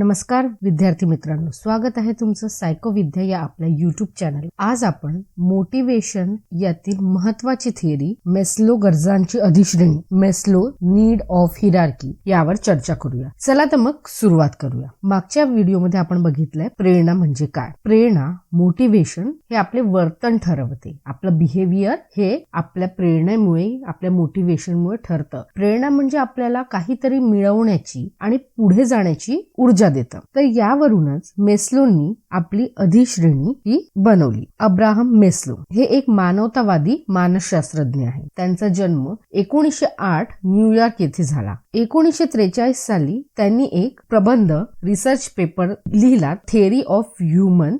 नमस्कार विद्यार्थी मित्रांनो. स्वागत आहे तुमचं सायकोविद्या या आपल्या युट्यूब चॅनल आज आपण मोटिवेशन यातील महत्वाची थिअरी मेस्लो गरजांची अधिश्रेणी मेस्लो नीड ऑफ हिरार्की यावर चर्चा करूया. चला तर मग सुरुवात करूया. मागच्या व्हिडिओमध्ये आपण बघितलंय प्रेरणा म्हणजे काय? प्रेरणा मोटिवेशन हे आपले वर्तन ठरवते. आपलं बिहेवियर हे आपल्या प्रेरणेमुळे आपल्या मोटिवेशनमुळे ठरतं. प्रेरणा म्हणजे आपल्याला काहीतरी मिळवण्याची आणि पुढे जाण्याची ऊर्जा देतं. तर यावरूनच मेस्लोनी आपली अधिश्रेणी ही बनवली. अब्राहम मेस्लो हे एक मानवतावादी मानसशास्त्रज्ञ आहे त्यांचा जन्म एकोणीसशे आठ न्यूयॉर्क येथे झाला. एकोणीसशे त्रेचाळीस साली त्यांनी एक प्रबंध रिसर्च पेपर लिहिला थेअरी ऑफ ह्युमन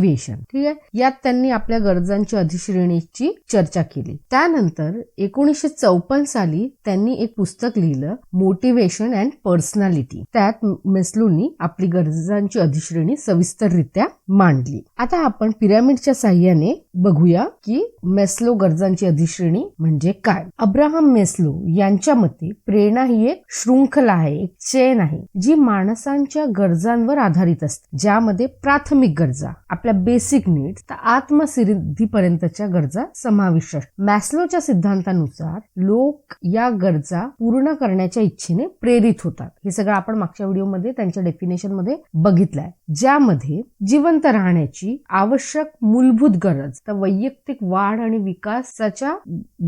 मोटिवेशन ठीक आहे? यात त्यांनी आपल्या गरजांची अधिश्रेणीची चर्चा केली. त्यानंतर एकोणीसशे चौपन्न साली त्यांनी एक पुस्तक लिहिलं मोटिवेशन अँड पर्सनॅलिटी त्यात मेस्लोनी आपली गरजांची अधिश्रेणी सविस्तररित्या मांडली. आता आपण पिरामिडच्या साह्याने बघूया की मेस्लो गरजांची अधिश्रेणी म्हणजे काय. अब्राहम मेस्लो यांच्या मते प्रेरणा ही एक शृंखला आहे एक चेन आहे जी माणसांच्या गरजांवर आधारित असते ज्यामध्ये प्राथमिक गरजा आपल्या बेसिक नीड्स तर आत्मसिद्धीपर्यंतच्या गरजा समाविष्ट मॅस्लोच्या सिद्धांतानुसार लोक या गरजा पूर्ण करण्याच्या इच्छेने प्रेरित होतात. हे सगळं आपण मागच्या व्हिडिओमध्ये त्यांच्या डेफिनेशनमध्ये बघितलंय. ज्यामध्ये जिवंत राहण्याची आवश्यक मूलभूत गरज तर वैयक्तिक वाढ आणि विकासाच्या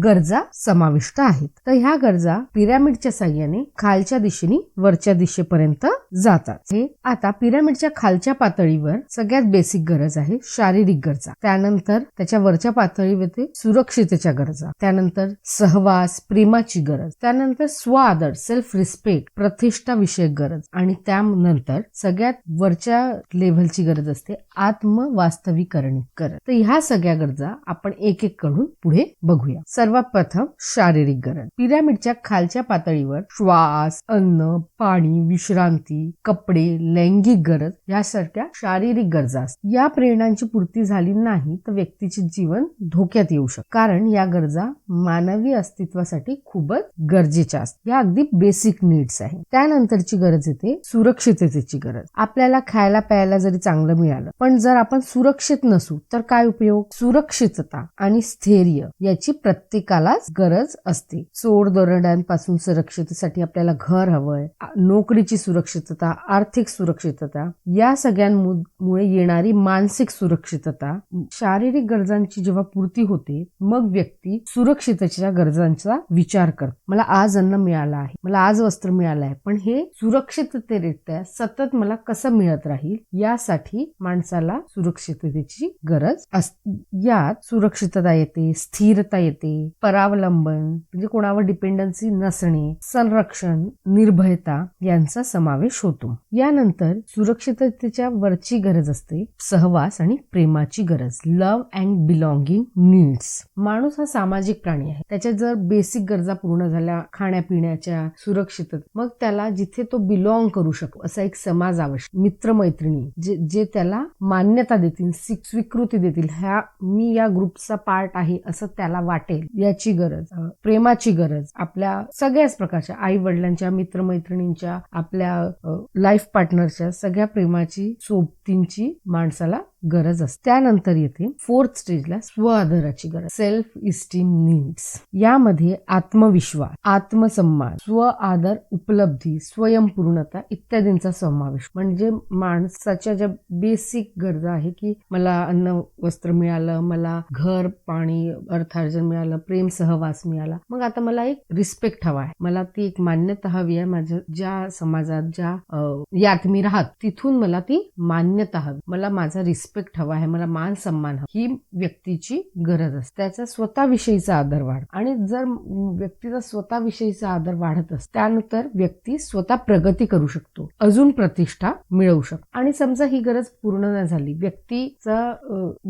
गरजा समाविष्ट आहेत. तर ह्या गरजा पिरॅमिडच्या साह्याने खालच्या दिशेने वरच्या दिशेपर्यंत जातात. हे आता पिरामिडच्या खालच्या पातळीवर सगळ्यात बेसिक गरज आहे शारीरिक गरजा. त्यानंतर त्याच्या वरच्या पातळीवरती सुरक्षितेच्या गरजा. त्यानंतर सहवास प्रेमाची गरज. त्यानंतर स्व आदर सेल्फ रिस्पेक्ट प्रतिष्ठा विषयक गरज. आणि त्यानंतर सगळ्यात वरच्या लेव्हलची गरज असते आत्मवास्तवीकरण गरज. तर ह्या सगळ्या गरजा आपण एक एक कडून पुढे बघूया. सर्वात प्रथम शारीरिक गरज. पिरामिडच्या खालच्या पातळीवर श्वास अन्न पाणी विश्रांती कपडे लैंगिक गरज यासारख्या शारीरिक गरजा असतात. या प्रेरणांची पूर्ती झाली नाही तर व्यक्तीचे जीवन धोक्यात येऊ शकते. कारण या गरजा मानवी अस्तित्वासाठी खूपच गरजेच्या असतात. या अगदी बेसिक नीड्स आहे त्यानंतरची गरज येते सुरक्षिततेची गरज. आपल्याला खायला प्यायला जरी चांगलं मिळालं पण जर आपण सुरक्षित नसू तर काय उपयोग? सुरक्षितता आणि स्थैर्य याची प्रत्येकालाच गरज असते. चोर दरड्यांपासून सुरक्षिततेसाठी आपल्याला घर हवंय नोकरीची सुरक्षितता आर्थिक सुरक्षितता या सगळ्यांमुळे येणारी मानसिक मानसिक सुरक्षितता शारीरिक गरजांची जेव्हा पूर्ती होते मग व्यक्ती सुरक्षिततेच्या गरजांचा विचार करतो. मला आज अन्न मिळालं आहे मला आज वस्त्र मिळालं आहे पण हे सुरक्षिततेरित्या सतत मला कसं मिळत राहील यासाठी माणसाला सुरक्षिततेची गरज असते. यात सुरक्षितता येते स्थिरता येते परावलंबन म्हणजे कोणावर डिपेंडन्सी नसणे संरक्षण निर्भयता यांचा समावेश होतो. यानंतर सुरक्षिततेच्या वरची गरज असते सहवास. आणि प्रेमाची गरज. Love and belonging needs. माणूस हा सामाजिक प्राणी आहे. त्याच्या जर बेसिक गरजा पूर्ण झाल्या खाण्यापिण्याच्या सुरक्षित मग त्याला जिथे तो बिलॉंग करू शकतो असा एक समाज आवश्यक. मित्रमैत्रिणी जे जे त्याला मान्यता देतील स्वीकृती देतील ह्या मी या ग्रुपचा पार्ट आहे असं त्याला वाटेल याची गरज प्रेमाची गरज आपल्या सगळ्याच प्रकारच्या आई वडिलांच्या मित्रमैत्रिणींच्या आपल्या लाईफ पार्टनरच्या सगळ्या प्रेमाची सोबतींची माणसाला गरज असते. त्यानंतर येते फोर्थ स्टेजला स्व आदराची गरज. सेल्फ इस्टीम नीड्स यामध्ये आत्मविश्वास आत्मसन्मान स्व आदर उपलब्धी स्वयंपूर्णता इत्यादींचा समावेश. म्हणजे माणसाच्या ज्या बेसिक गरजा आहे की मला अन्न वस्त्र मिळालं मला घर पाणी अर्थार्जन मिळालं प्रेम सहवास मिळाला. मग आता मला एक रिस्पेक्ट हवा आहे. मला ती एक मान्यता हवी आहे. माझ्या ज्या समाजात ज्या यात मी राहत तिथून मला ती मान्यता हवी. मला माझा रिस्पेक्ट रिस्पेक्ट हवा आहे मला मान सन्मान हवा. ही व्यक्तीची गरज असते. त्याचा स्वतःविषयीचा आदर वाढ. आणि जर व्यक्तीचा स्वतःविषयीचा आदर वाढत असतो त्यानंतर व्यक्ती स्वतः प्रगती करू शकतो. अजून प्रतिष्ठा मिळवू शकतो. आणि समजा ही गरज पूर्ण नाही झाली व्यक्तीचा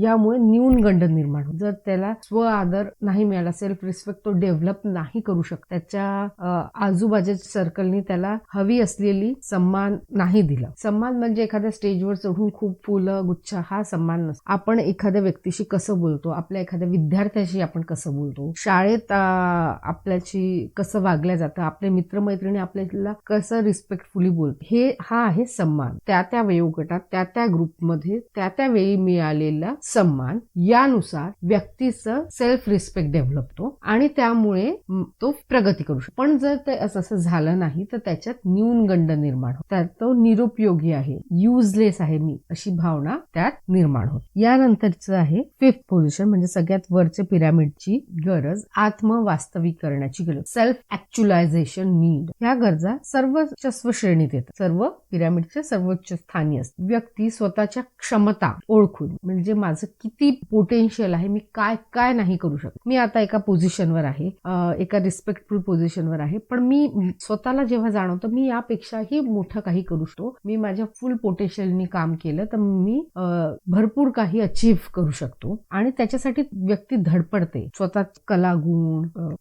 यामुळे न्यूनगंड निर्माण होतो जर त्याला स्व आदर नाही मिळाला सेल्फ रिस्पेक्ट तो डेव्हलप नाही करू शकतो त्याच्या आजूबाजूच्या सर्कलनी त्याला हवी असलेली सन्मान नाही दिला. सन्मान म्हणजे एखाद्या स्टेजवर चढून खूप फुलं गुच्छा हा सन्मान नसतो. आपण एखाद्या व्यक्तीशी कसं बोलतो आपल्या एखाद्या विद्यार्थ्याशी आपण कसं बोलतो शाळेत आपल्याशी कसं वागल्या जातं आपले मित्रमैत्रिणी आपल्याला कसं रिस्पेक्टफुली बोलतो हे हा आहे सन्मान. त्या त्या वयोगटात त्या त्या ग्रुपमध्ये त्या त्या वेळी मिळालेला सन्मान यानुसार व्यक्तीचं सेल्फ रिस्पेक्ट डेव्हलप होतो आणि त्यामुळे तो प्रगती करू शकतो. पण जर ते असं असं झालं नाही तर त्याच्यात न्यूनगंड निर्माण होतो. त्यात तो निरुपयोगी आहे युजलेस आहे मी अशी भावना त्यात निर्माण होत. यानंतरचं आहे फिफ्थ पोझिशन म्हणजे सगळ्यात वरच्या पिरामिडची गरज आत्मवास्तविकरणाची गरज. सेल्फ ऍक्च्युलायझेशन नीड ह्या गरजा सर्वोच्च श्रेणीत येतात. सर्व पिरामिडच्या सर्वोच्च स्थानी असतात. व्यक्ती स्वतःच्या क्षमता ओळखून म्हणजे माझं किती पोटेन्शियल आहे मी काय काय नाही करू शकत. मी आता एका पोझिशनवर आहे एका रिस्पेक्टफुल पोझिशनवर आहे पण मी स्वतःला जेव्हा जाणवतो मी यापेक्षाही मोठं काही करू शकतो. मी माझ्या फुल पोटेन्शियलनी काम केलं तर मी भरपूर काही अचीव्ह करू शकतो. आणि त्याच्यासाठी व्यक्ती धडपडते. स्वतः कला गुण अं,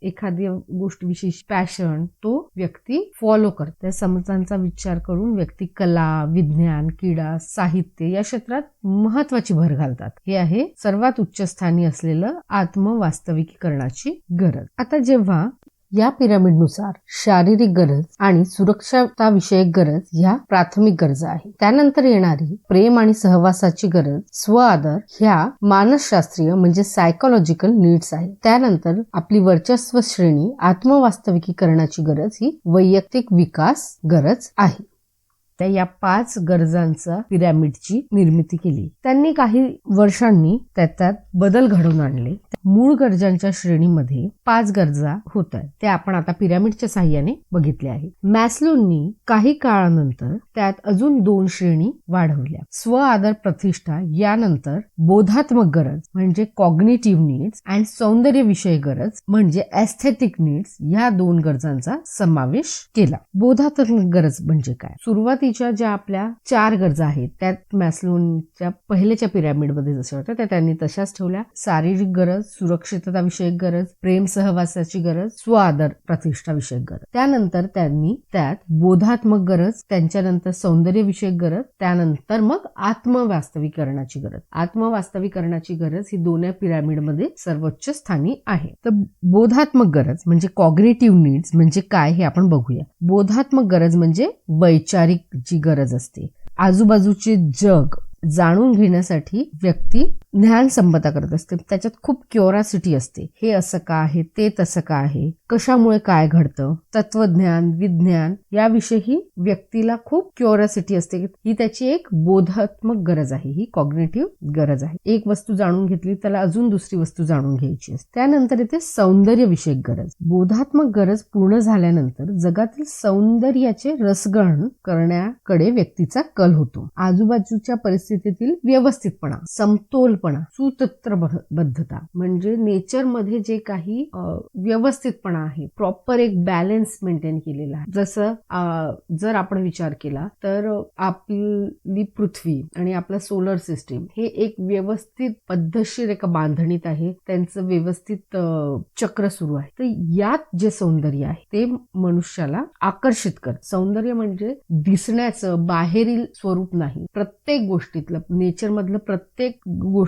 गोष्ट विशेष पॅशन तो व्यक्ती फॉलो करते. समजांचा विचार करून व्यक्ती कला विज्ञान क्रीडा साहित्य या क्षेत्रात महत्वाची भर घालतात. हे आहे सर्वात उच्च स्थानी असलेलं आत्मवास्तविकीकरणाची गरज. आता जेव्हा या पिरामिडनुसार शारीरिक गरज आणि सुरक्षता विषयक गरज ह्या प्राथमिक गरजा आहेत. त्यानंतर येणारी प्रेम आणि सहवासाची गरज स्व आदर ह्या मानसशास्त्रीय म्हणजे सायकोलॉजिकल नीड्स आहेत. त्यानंतर आपली वर्चस्व श्रेणी आत्मवास्तविकीकरणाची गरज ही वैयक्तिक विकास गरज आहे. त्या या पाच गरजांचा पिरॅमिडची निर्मिती केली. त्यांनी काही वर्षांनी त्याच्यात बदल घडवून आणले. मूळ गरजांच्या श्रेणीमध्ये पाच गरजा होत्या. त्या आपण आता पिरॅमिडच्या साह्याने बघितल्या आहेत मॅस्लोनी काही काळानंतर त्यात अजून दोन श्रेणी वाढवल्या. स्व आदर प्रतिष्ठा यानंतर बोधात्मक गरज म्हणजे कॉग्निटिव्ह नीड्स अँड सौंदर्य विषय गरज म्हणजे एस्थेटिक नीड्स या दोन गरजांचा समावेश केला. बोधात्मक गरज म्हणजे काय? सुरुवातीच्या ज्या आपल्या चार गरजा आहेत त्यात मॅस्लोनच्या पहिल्याच्या पिरॅमिडमध्ये जशा होत्या त्या त्यांनी तशाच ठेवल्या. शारीरिक गरज सुरक्षितता विषयक गरज प्रेम सहवासाची गरज स्वादर प्रतिष्ठाविषयक प्रतिष्ठा विषयक गरज. त्यानंतर त्यांनी त्यात बोधात्मक गरज त्यांच्यानंतर सौंदर्य विषयक गरज त्यानंतर मग आत्मवास्तवीकरणाची गरज. आत्मवास्तवीकरणाची गरज ही दोन्ही पिरॅमिडमध्ये सर्वोच्च स्थानी आहे. तर बोधात्मक गरज म्हणजे कॉग्नेटिव्ह नीड्स म्हणजे काय हे आपण बघूया. बोधात्मक गरज म्हणजे वैचारिक जी गरज असते. आजूबाजूचे जग जाणून घेण्यासाठी व्यक्ती ज्ञान संपदा करत असते. त्याच्यात खूप क्युरॉसिटी असते. हे असं का आहे? ते तसं का आहे? कशामुळे काय घडतं? तत्वज्ञान विज्ञान याविषयी व्यक्तीला खूप क्युरॉसिटी असते. ही त्याची एक बोधात्मक गरज आहे. ही कॉग्नेटिव्ह गरज आहे. एक वस्तू जाणून घेतली त्याला अजून दुसरी वस्तू जाणून घ्यायची असते. त्यानंतर येते सौंदर्य विषयक गरज. बोधात्मक गरज पूर्ण झाल्यानंतर जगातील सौंदर्याचे रसग्रहण करण्याकडे व्यक्तीचा कल होतो. आजूबाजूच्या परिस्थितीतील व्यवस्थितपणा समतोल सूत्रबद्धता म्हणजे नेचरमध्ये जे काही व्यवस्थितपणा आहे प्रॉपर एक बॅलन्स मेंटेन केलेला आहे. जसं जर आपण विचार केला तर आपली पृथ्वी आणि आपलं सोलर सिस्टीम हे एक व्यवस्थित पद्धतशीर एका बांधणीत आहे त्यांचं व्यवस्थित चक्र सुरू आहे. तर यात जे सौंदर्य आहे ते मनुष्याला आकर्षित कर सौंदर्य म्हणजे दिसण्याचं बाहेरील स्वरूप नाही. प्रत्येक गोष्टीतलं नेचर मधलं प्रत्येक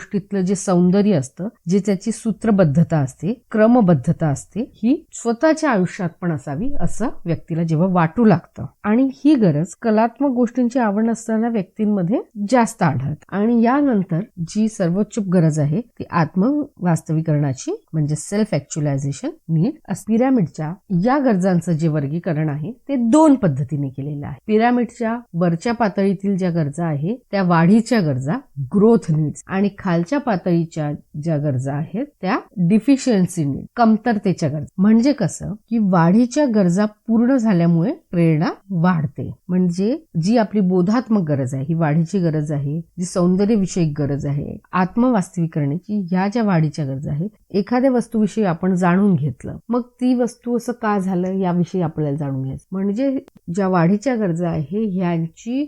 गोष्टीतलं जे सौंदर्य असतं जे त्याची सूत्रबद्धता असते क्रमबद्धता असते ही स्वतःच्या आयुष्यात पण असावी असं व्यक्तीला जेव्हा वाटू लागतं. आणि ही गरज कलात्मक गोष्टींची आवड असणाऱ्या व्यक्तींमध्ये जास्त आढळत. आणि यानंतर जी सर्वोच्च गरज आहे ती आत्मवास्तवीकरणाची म्हणजे सेल्फ ऍक्च्युलायझेशन नीड पिरॅमिडच्या या गरजांचं जे वर्गीकरण आहे ते दोन पद्धतीने केलेलं आहे. पिरॅमिडच्या वरच्या पातळीतील ज्या गरजा आहे त्या वाढीच्या गरजा ग्रोथ नीड्स आणि खालच्या पातळीच्या ज्या गरजा आहेत त्या डिफिशियन्सी नीड कमतरतेच्या गरजा. म्हणजे कसं? की वाढीच्या गरजा पूर्ण झाल्यामुळे प्रेरणा वाढते. म्हणजे जी आपली बोधात्मक गरज आहे ही वाढीची गरज आहे जी सौंदर्य विषयक गरज आहे आत्मवास्तवीकरणाची ह्या ज्या वाढीच्या गरजा आहेत एखाद्या वस्तूविषयी आपण जाणून घेतलं मग ती वस्तू असं का झालं याविषयी आपल्याला जाणून घ्यायचं. म्हणजे ज्या वाढीच्या गरजा आहे ह्यांची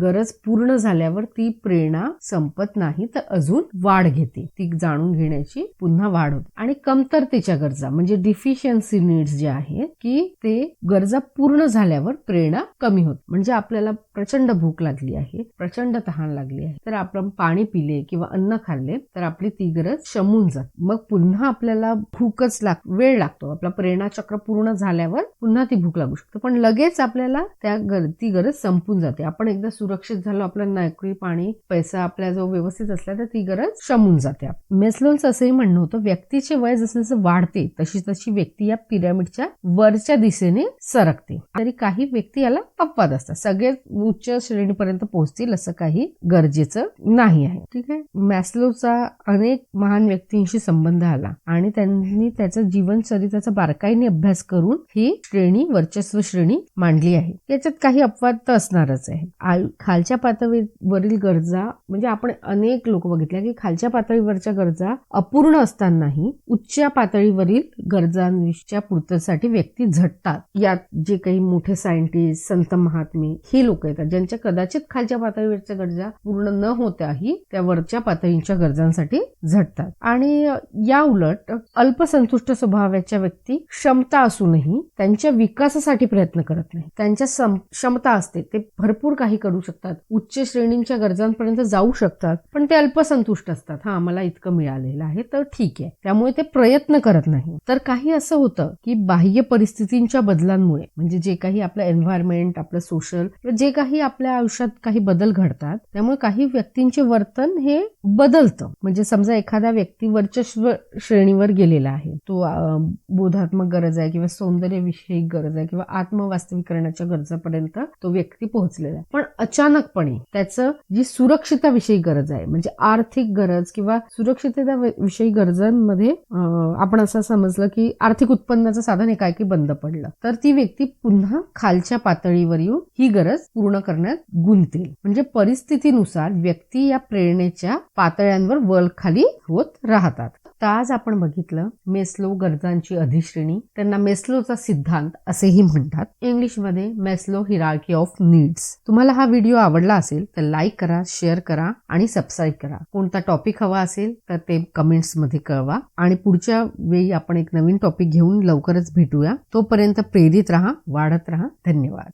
गरज पूर्ण झाल्यावर ती प्रेरणा संपत नाही तर अजून वाढ घेते. ती जाणून घेण्याची पुन्हा वाढ होते. आणि कमतरतेच्या गरजा म्हणजे डिफिशियन्सी नीड्स जे आहेत की ते गरजा पूर्ण झाल्यावर प्रेरणा कमी होत. म्हणजे आपल्याला प्रचंड भूक लागली आहे प्रचंड तहान लागली आहे तर आपण पाणी पिले किंवा अन्न खाल्ले तर आपली ती गरज शमून जात. मग पुन्हा आपल्याला भूकच लाग वेळ लागतो. आपला प्रेरणा चक्र पूर्ण झाल्यावर पुन्हा ती भूक लागू शकते. पण लगेच आपल्याला त्या गर ती गरज संपून जाते. आपण एकदा सुरक्षित झालो आपलं नोकरी पाणी पैसा आपल्या जो व्यवस्थित असला तर ती गरज शमून जाते. मेस्लोन्स असंही म्हणणं होतं व्यक्तीचे वय जसं जसं वाढते तशी तशी व्यक्ती या पिरामिडच्या वरच्या दिशेने सरकते. तरी काही व्यक्ती याला अपवाद असतात. सगळे उच्च श्रेणीपर्यंत पोहोचतील असं काही गरजेचं नाही आहे. ठीक आहे? मॅस्लोचा अनेक महान व्यक्तींशी संबंध आला आणि त्यांनी त्याचा जीवन चरित्राचा बारकाईने अभ्यास करून ही श्रेणी वर्चस्व श्रेणी मांडली आहे. याच्यात काही अपवाद तर असणारच आहे. खालच्या पातळीवरील गरजा म्हणजे आपण अनेक लोक बघितले की खालच्या पातळीवरच्या गरजा अपूर्ण असतानाही उच्च पातळीवरील गरजांच्या पूर्तसाठी व्यक्ती झटतात. यात जे काही मोठे सायंटिस्ट संत महात्मे ही लोक येतात ज्यांच्या कदाचित खालच्या पातळीवरच्या गरजा पूर्ण न होत्याही त्या वरच्या पातळीच्या गरजांसाठी झटतात. आणि या उलट अल्पसंतुष्ट स्वभावाच्या व्यक्ती क्षमता असूनही त्यांच्या विकासासाठी प्रयत्न करत नाही. त्यांच्या क्षमता असते. ते भरपूर काही करू शकतात. उच्च श्रेणींच्या गरजांपर्यंत जाऊ शकतात पण ते अल्पसंतुष्ट असतात. हा मला इतकं मिळालेलं आहे तर ठीक आहे. त्यामुळे ते प्रयत्न करत नाही. तर काही असं होतं की बाह्य परिस्थितींच्या बदलांमुळे म्हणजे जे काही आपलं एन्व्हायरमेंट आपलं सोशल जे काही आपल्या आयुष्यात काही बदल घडतात त्यामुळे काही व्यक्तींचे वर्तन हे बदलतं. म्हणजे समजा एखाद्या व्यक्ती वर्चस्व श्रेणीवर गेलेला आहे. तो बोधात्मक गरज आहे किंवा सौंदर्यविषयी गरज आहे किंवा आत्मवास्तविकरणाच्या गरजापर्यंत तो व्यक्ती पोहोचलेला आहे. पण अचानकपणे त्याचं जी सुरक्षिताविषयी गरज आहे म्हणजे आर्थिक गरज किंवा सुरक्षितता विषयी गरजांमध्ये आपण असं समजलं की आर्थिक उत्पन्नाचं साधन एकाएकी बंद पडलं तर ती व्यक्ती पुन्हा खालच्या पातळीवर येऊन ही गरज पूर्ण करण्यात गुंतेल. म्हणजे परिस्थितीनुसार व्यक्ती या प्रेरणेच्या पातळ्यांवर वल खाली होत राहतात. तर आज आपण बघितलं मेस्लो गरजांची अधिश्रेणी त्यांना मेस्लोचा सिद्धांत असेही म्हणतात. इंग्लिशमध्ये मेस्लो हिरार्की ऑफ नीड्स. तुम्हाला हा व्हिडिओ आवडला असेल तर लाईक करा शेअर करा आणि सबस्क्राईब करा. कोणता टॉपिक हवा असेल तर ते कमेंट्समध्ये कळवा. आणि पुढच्या वेळी आपण एक नवीन टॉपिक घेऊन लवकरच भेटूया. तोपर्यंत प्रेरित राहा वाढत राहा. धन्यवाद.